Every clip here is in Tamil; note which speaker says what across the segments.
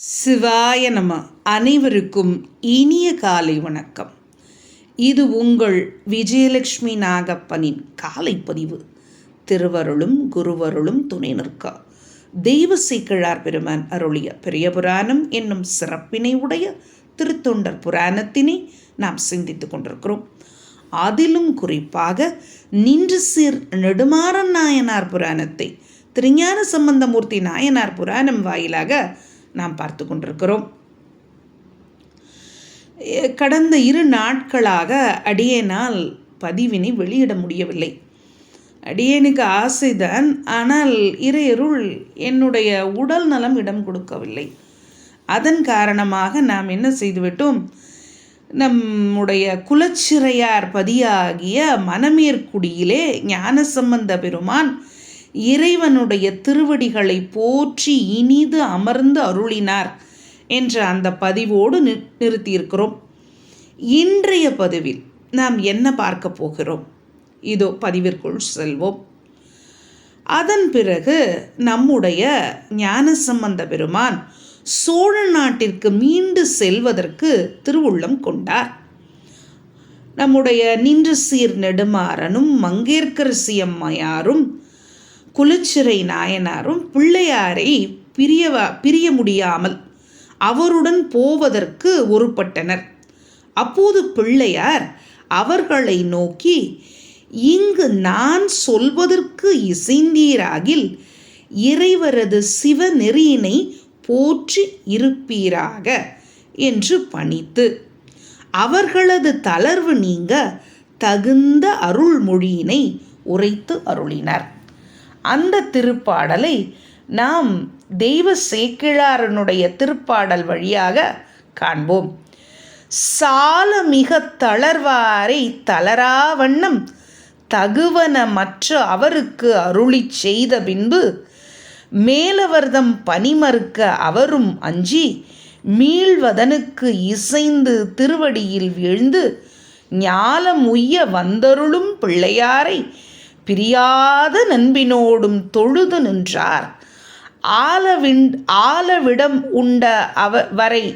Speaker 1: சிவாய நம. அனைவருக்கும் இனிய காலை வணக்கம். இது உங்கள் விஜயலட்சுமி நாகப்பனின் காலை பதிவு. திருவருளும் குருவருளும் துணை நிற்க. தெய்வ சீக்கிழார் பெருமான் அருளிய பெரிய புராணம் என்னும் சிறப்பினை உடைய திருத்தொண்டர் புராணத்தினை நாம் சிந்தித்துக் கொண்டிருக்கிறோம். அதிலும் குறிப்பாக நின்று சீர் நெடுமாறன் நாயனார் புராணத்தை திருஞான சம்பந்தமூர்த்தி நாயனார் புராணம் வாயிலாக நாம் பார்த்து கொண்டிருக்கிறோம். கடந்த இரு நாட்களாக அடியேனால் பதிவினை வெளியிட முடியவில்லை. அடியேனுக்கு ஆசைதான் ஆனால் இறையருள் என்னுடைய உடல் நலம் இடம் கொடுக்கவில்லை. அதன் காரணமாக நாம் என்ன செய்துவிட்டோம்? நம்முடைய குலச்சிறையார் பதியாகிய மணமேற்குடியிலே ஞானசம்பந்த பெருமான் இறைவனுடைய திருவடிகளை போற்றி இனிது அமர்ந்து அருளினார் என்ற அந்த பதிவோடு நி நிறுத்தியிருக்கிறோம். இன்றைய பதிவில் நாம் என்ன பார்க்க போகிறோம்? இதோ பதிவிற்குள் செல்வோம். அதன் பிறகு நம்முடைய ஞானசம்பந்த பெருமான் சோழ நாட்டிற்கு மீண்டு செல்வதற்கு திருவுள்ளம் கொண்டார். நம்முடைய நின்று சீர் நெடுமாறனும் மங்கேற்கரசி அம்மையாரும் குலச்சிறை நாயனாரும் பிள்ளையாரை பிரியவா பிரிய முடியாமல் அவருடன் போவதற்கு ஒருப்பட்டனர் அப்போது பிள்ளையார் அவர்களை நோக்கி இங்கு நான் சொல்வதற்கு இசைந்தீராகில் இறைவரது சிவநெறியினை போற்றி இருப்பீராக என்று பணித்து அவர்களது தளர்வு நீங்க தகுந்த அருள்மொழியினை உரைத்து அருளினார். அந்த திருப்பாடலை நாம் தெய்வ சேக்கிழாரனுடைய திருப்பாடல் வழியாக காண்போம். சால மிக தளர்வாரை தளரா வண்ணம் தகுவன மற்ற அவருக்கு அருளிச் செய்த பின்பு மேலவர்தம் பனிமறுக்க அவரும் அஞ்சி மீள்வதனுக்கு இசைந்து திருவடியில் வீழ்ந்து ஞாலம் உய்ய வந்தருளும் பிள்ளையாரை பிரியாத நண்பினோடும் தொழுது நின்றார். ஆலவின் ஆலவிடம் உண்ட அவ வரை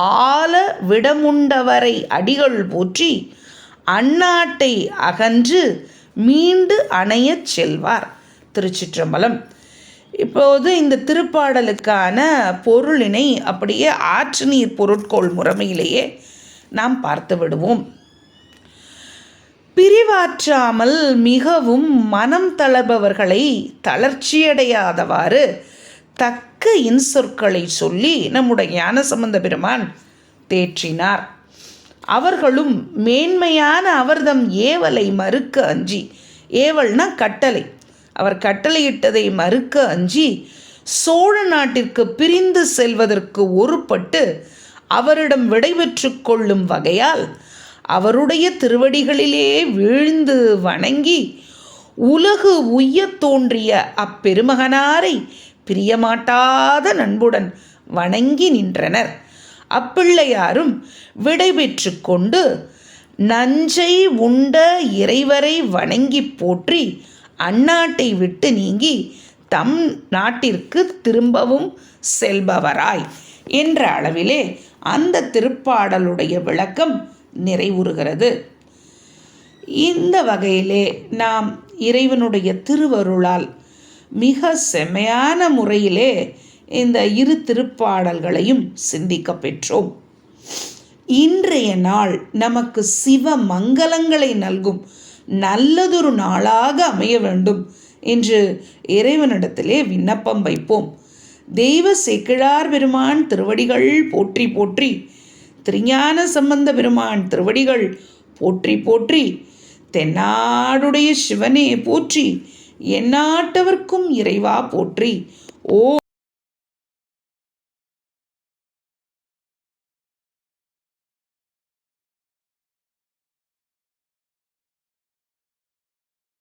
Speaker 1: ஆல விடமுண்டவரை அடிகள் போற்றி அந்நாட்டை அகன்று மீண்டு அணையச் செல்வார். திருச்சிற்றம்பலம். இப்போது இந்த திருப்பாடலுக்கான பொருளினை அப்படியே ஆற்று நீர் பொருட்கோள் முறைமையிலேயே நாம் பார்த்து விடுவோம். பிரிவாற்றாமல் மிகவும் மனம் தளர்பவர்களை தளர்ச்சியடையாதவாறு தக்க இன்சொற்களை சொல்லி நம்முடைய ஞானசம்பந்த பெருமான் தேற்றினார். அவர்களும் மேன்மையான அவர்தம் ஏவலை மறுக்க அஞ்சி ஏவல்னா கட்டளை. அவர் கட்டளையிட்டதை மறுக்க அஞ்சி சோழ நாட்டிற்கு பிரிந்து செல்வதற்கு ஒருபட்டு அவரிடம் விடைபெற்று கொள்ளும் வகையால் அவருடைய திருவடிகளிலே வீழ்ந்து வணங்கி உலகு உய்யத் தோன்றிய அப்பெருமகனாரை பிரியமாட்டாத நண்புடன் வணங்கி நின்றனர். அப்பிள்ளையாரும் விடைபெற்று கொண்டு நஞ்சை உண்ட இறைவரை வணங்கி போற்றி அந்நாட்டை விட்டு நீங்கி தம் நாட்டிற்கு திரும்பவும் செல்பவராய் என்ற அளவிலே அந்த திருப்பாடலுடைய விளக்கம் நிறைவுறுகிறது. இந்த வகையிலே நாம் இறைவனுடைய திருவருளால் மிக செமையான முறையிலே இந்த இரு திருப்பாடல்களையும் சிந்திக்க பெற்றோம். இன்றைய நாள் நமக்கு சிவ மங்களங்களை நல்கும் நல்லதொரு நாளாக அமைய வேண்டும் என்று இறைவனிடத்திலே விண்ணப்பம் வைப்போம். தெய்வ செக்கிழார் பெருமான் திருவடிகள் போற்றி போற்றி திருஞான சம்பந்த பெருமான் திருவடிகள் போற்றி போற்றி தென்னாடுடைய சிவனே போற்றி எந்நாட்டவர்க்கும் இறைவா போற்றி. ஓ